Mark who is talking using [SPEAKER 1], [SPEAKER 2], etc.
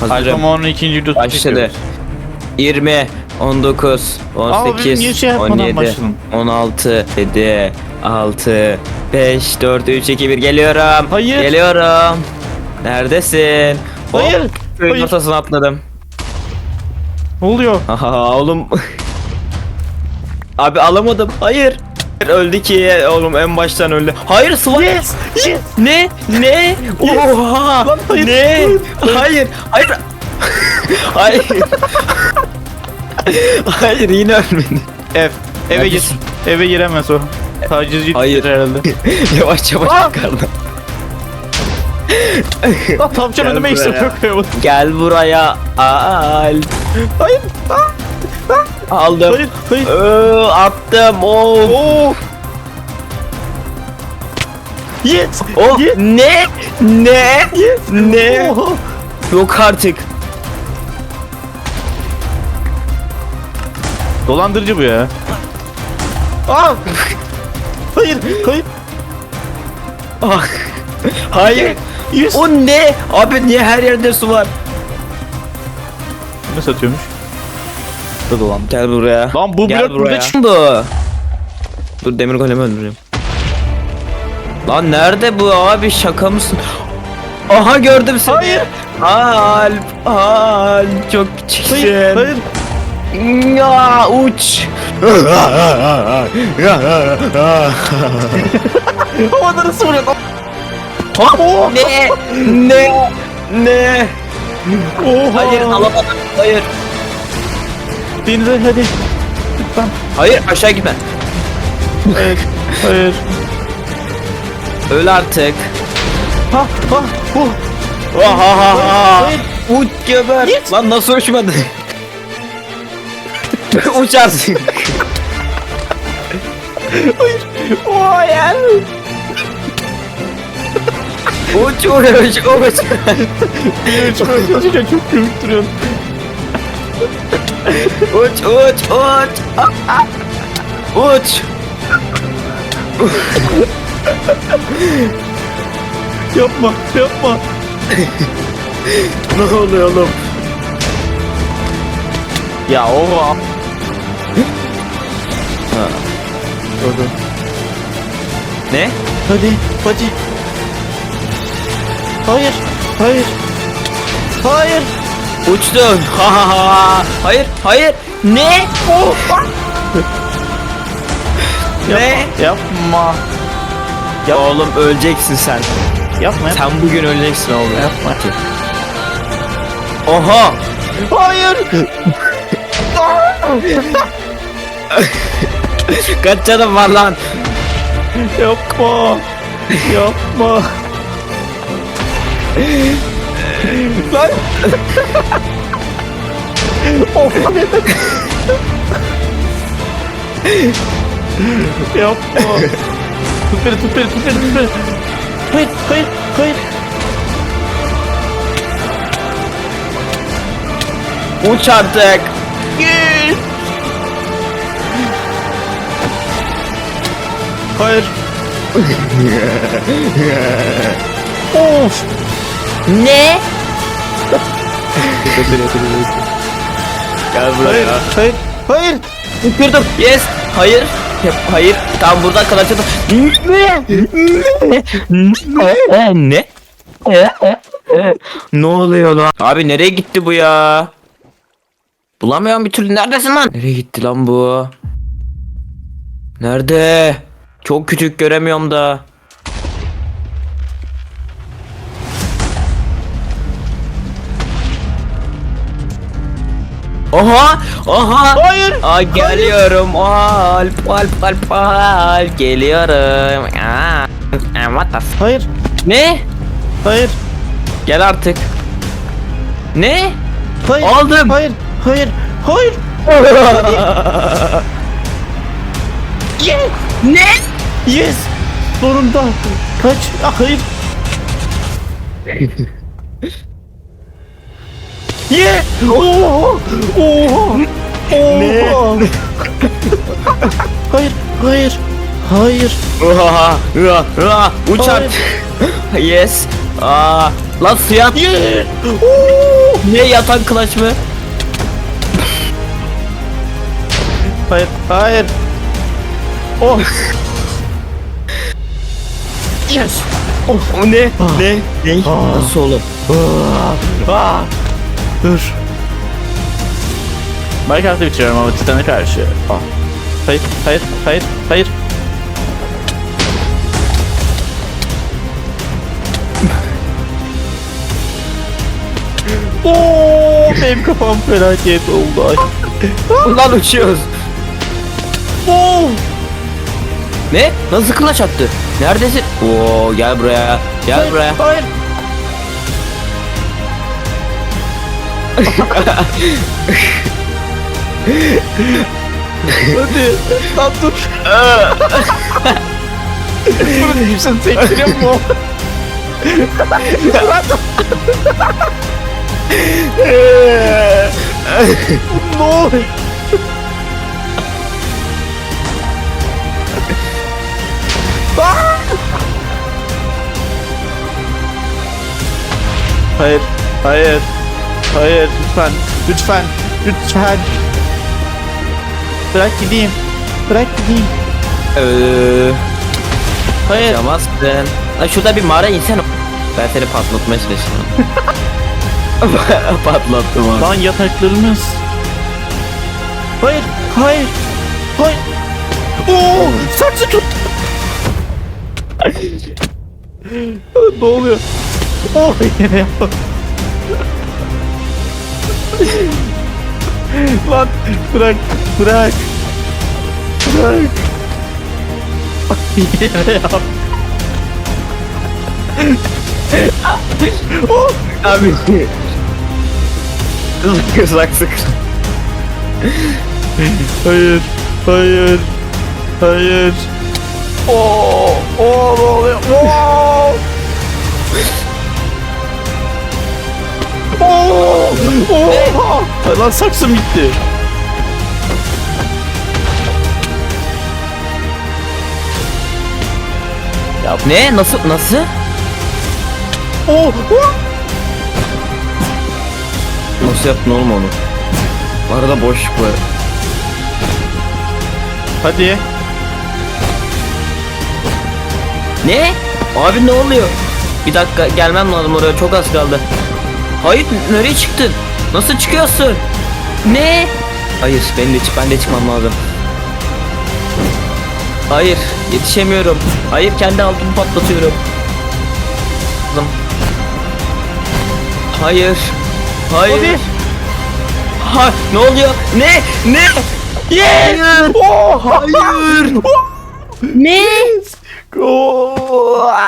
[SPEAKER 1] Hazırım.
[SPEAKER 2] Alfa onun ikinci videosu
[SPEAKER 1] Başladı.
[SPEAKER 2] çekiyoruz.
[SPEAKER 1] 20, 19,
[SPEAKER 2] Abi,
[SPEAKER 1] 18,
[SPEAKER 2] niye şey yapmadan
[SPEAKER 1] 17,
[SPEAKER 2] başladın?
[SPEAKER 1] 16, 7, 6, 5, 4, 3, 2, 1 geliyorum.
[SPEAKER 2] Hayır.
[SPEAKER 1] Geliyorum. Neredesin?
[SPEAKER 2] Hayır,
[SPEAKER 1] köyün
[SPEAKER 2] hayır.
[SPEAKER 1] ortasına atladım.
[SPEAKER 2] Ne oluyor?
[SPEAKER 1] Haha oğlum. Abi alamadım. Hayır. Öldü ki oğlum en baştan öldü. Hayır Sıvan.
[SPEAKER 2] Yes! Yes!
[SPEAKER 1] Ne? Ne? Oha!
[SPEAKER 2] Lan hayır.
[SPEAKER 1] Ne? Hayır. Hayır. Hayır. Hayır yine ölmedi.
[SPEAKER 2] Ev. Eve git.
[SPEAKER 1] Neredesin?
[SPEAKER 2] Eve giremez o. Tacizci
[SPEAKER 1] Hayır.
[SPEAKER 2] herhalde.
[SPEAKER 1] yavaş yavaş
[SPEAKER 2] Aa! Lan tavşan önüme
[SPEAKER 1] buraya.
[SPEAKER 2] işte
[SPEAKER 1] Gel buraya. Al.
[SPEAKER 2] Hayır.
[SPEAKER 1] Aldım.
[SPEAKER 2] Hayır. Hayır.
[SPEAKER 1] Ee, attım. Of.
[SPEAKER 2] Oo. Yes.
[SPEAKER 1] Oh,
[SPEAKER 2] Yes.
[SPEAKER 1] ne? Ne? Ne?
[SPEAKER 2] Oha.
[SPEAKER 1] Yok artık.
[SPEAKER 2] Dolandırıcı bu ya. Aa. Hayır. Hayır.
[SPEAKER 1] Ah. Hayır.
[SPEAKER 2] Yes.
[SPEAKER 1] O ne? Abi niye her yerde su var?
[SPEAKER 2] Ne satıyormuş? Da dolan.
[SPEAKER 1] Gel buraya.
[SPEAKER 2] Lan bu
[SPEAKER 1] Gel
[SPEAKER 2] blok burada çıktı.
[SPEAKER 1] Dur demir golemi öldüreceğim. Lan nerede bu abi şaka mısın? Aha gördüm seni.
[SPEAKER 2] Hayır.
[SPEAKER 1] Alp, Alp çok küçüksün.
[SPEAKER 2] Hayır. Hayır.
[SPEAKER 1] Ya uç.
[SPEAKER 2] Havada nasıl vuruyor?
[SPEAKER 1] Ne? Ne? Ne?
[SPEAKER 2] Oha.
[SPEAKER 1] Hayır alamadım. Hayır.
[SPEAKER 2] Denize hadi. Lütfen.
[SPEAKER 1] Hayır aşağı gitme.
[SPEAKER 2] Hayır. Hayır.
[SPEAKER 1] Öl artık.
[SPEAKER 2] Ha ha. Oh.
[SPEAKER 1] Oha.
[SPEAKER 2] Hayır.
[SPEAKER 1] Uç geber.
[SPEAKER 2] Git.
[SPEAKER 1] Lan nasıl uçmadı? Uçarsın.
[SPEAKER 2] Oh ya.
[SPEAKER 1] Uç uç uç.
[SPEAKER 2] Çalışınca çok komik duruyorsun.
[SPEAKER 1] Uç uç uç. Uç.
[SPEAKER 2] Yapma. Yapma.
[SPEAKER 1] Ne oluyor oğlum?
[SPEAKER 2] Ya oha. Hadi.
[SPEAKER 1] Ne?
[SPEAKER 2] Hadi. Hadi. Hayır. Hayır. Hayır.
[SPEAKER 1] Uçtun. Ha ha ha. Hayır hayır. Ne? ne?
[SPEAKER 2] Yapma.
[SPEAKER 1] Ya oğlum öleceksin sen.
[SPEAKER 2] Yapma.
[SPEAKER 1] Sen bugün öleceksin oğlum.
[SPEAKER 2] Yapma.
[SPEAKER 1] Oha.
[SPEAKER 2] Hayır.
[SPEAKER 1] Kaç canım var lan?
[SPEAKER 2] Yapma. Yapma. Lan. of. Yapma. Tut beni, tut beni, tut beni, tut beni. Hayır, hayır, hayır.
[SPEAKER 1] Uç artık.
[SPEAKER 2] Git. Hayır. of.
[SPEAKER 1] Ne? Gel
[SPEAKER 2] Hayır, hayır, hayır.
[SPEAKER 1] Kırdım. Yes. Hayır. Hayır. Tam buradan kalacağım. Ne? Ne? Ne? Ne oluyor lan? Abi nereye gitti bu ya? Bulamıyorum bir türlü. Neredesin lan? Nereye gitti lan bu? Nerede? Çok küçük göremiyorum da. Oha! Oha!
[SPEAKER 2] Hayır.
[SPEAKER 1] Aa, geliyorum. Alp, Alp, Alp, Alp. Geliyorum. Aa, what the f-
[SPEAKER 2] Hayır,
[SPEAKER 1] Ne?
[SPEAKER 2] hayır,
[SPEAKER 1] Gel artık. Ne?
[SPEAKER 2] hayır.
[SPEAKER 1] Aldım.
[SPEAKER 2] Hayır, hayır, hayır.
[SPEAKER 1] ne?
[SPEAKER 2] Yes. Sonunda. Kaç. Ah, hayır. Ye. Oha. Oha.
[SPEAKER 1] Ne?
[SPEAKER 2] Oha. hayır, hayır. Hayır.
[SPEAKER 1] Oha! Oha! Oha! Uç
[SPEAKER 2] Hayır.
[SPEAKER 1] artık. yes. Aa, lan suya at.
[SPEAKER 2] Ye. Oo.
[SPEAKER 1] Ne yatan kılaç mı?
[SPEAKER 2] Hayır, hayır. Oh. yes.
[SPEAKER 1] O ne? Ne? Ne?
[SPEAKER 2] Ah.
[SPEAKER 1] Nasıl oğlum?
[SPEAKER 2] Ah, ah. Dur. Minecraft'ı bitiriyorum ama Titan'a karşı. Ah. Hayır, hayır, hayır, hayır. Oo, benim kafam felaket oldu.
[SPEAKER 1] Ulan uçuyoruz.
[SPEAKER 2] Oo.
[SPEAKER 1] Ne? Nasıl kılaç attı? Neredesin? Oo gel buraya. Gel buraya.
[SPEAKER 2] Hayır. Hadi. Lan dur. Bunu değilsin sektiriyor mu? ne oluyor? Hayır, hayır, hayır, lütfen, lütfen, lütfen. Bırak gideyim, bırak gideyim.
[SPEAKER 1] Eee...
[SPEAKER 2] Hayır,
[SPEAKER 1] Yamazsın. Lan şurada bir mağara insen. Ben seni patlatmaya çalışıyorum. Patlattım abi.
[SPEAKER 2] lan yataklarımız. Hayır, hayır, hayır. Oo, saksı tut. ne oluyor? Oh, yine yaptım. Lan bırak, bırak. Bırak. Yine yap. oh,
[SPEAKER 1] Abi. Kızak sık.
[SPEAKER 2] hayır, hayır, hayır. Oo, oo, ne oo. Lan saksım gitti.
[SPEAKER 1] Ne? Nasıl? Nasıl?
[SPEAKER 2] Oo, oo.
[SPEAKER 1] Nasıl yaptın oğlum onu? Arada boşluk var.
[SPEAKER 2] Hadi.
[SPEAKER 1] Ne? Abi ne oluyor? Bir dakika gelmem lazım oraya çok az kaldı. Hayır nereye çıktın? Nasıl çıkıyorsun? Ne? Hayır ben de, çık ben de çıkmam lazım. Hayır yetişemiyorum. Hayır kendi altımı patlatıyorum. Hayır. Hayır.
[SPEAKER 2] Hadi.
[SPEAKER 1] Ha, ne oluyor? Ne? Ne? Yes!
[SPEAKER 2] Oo,
[SPEAKER 1] Hayır. ne?
[SPEAKER 2] Oo.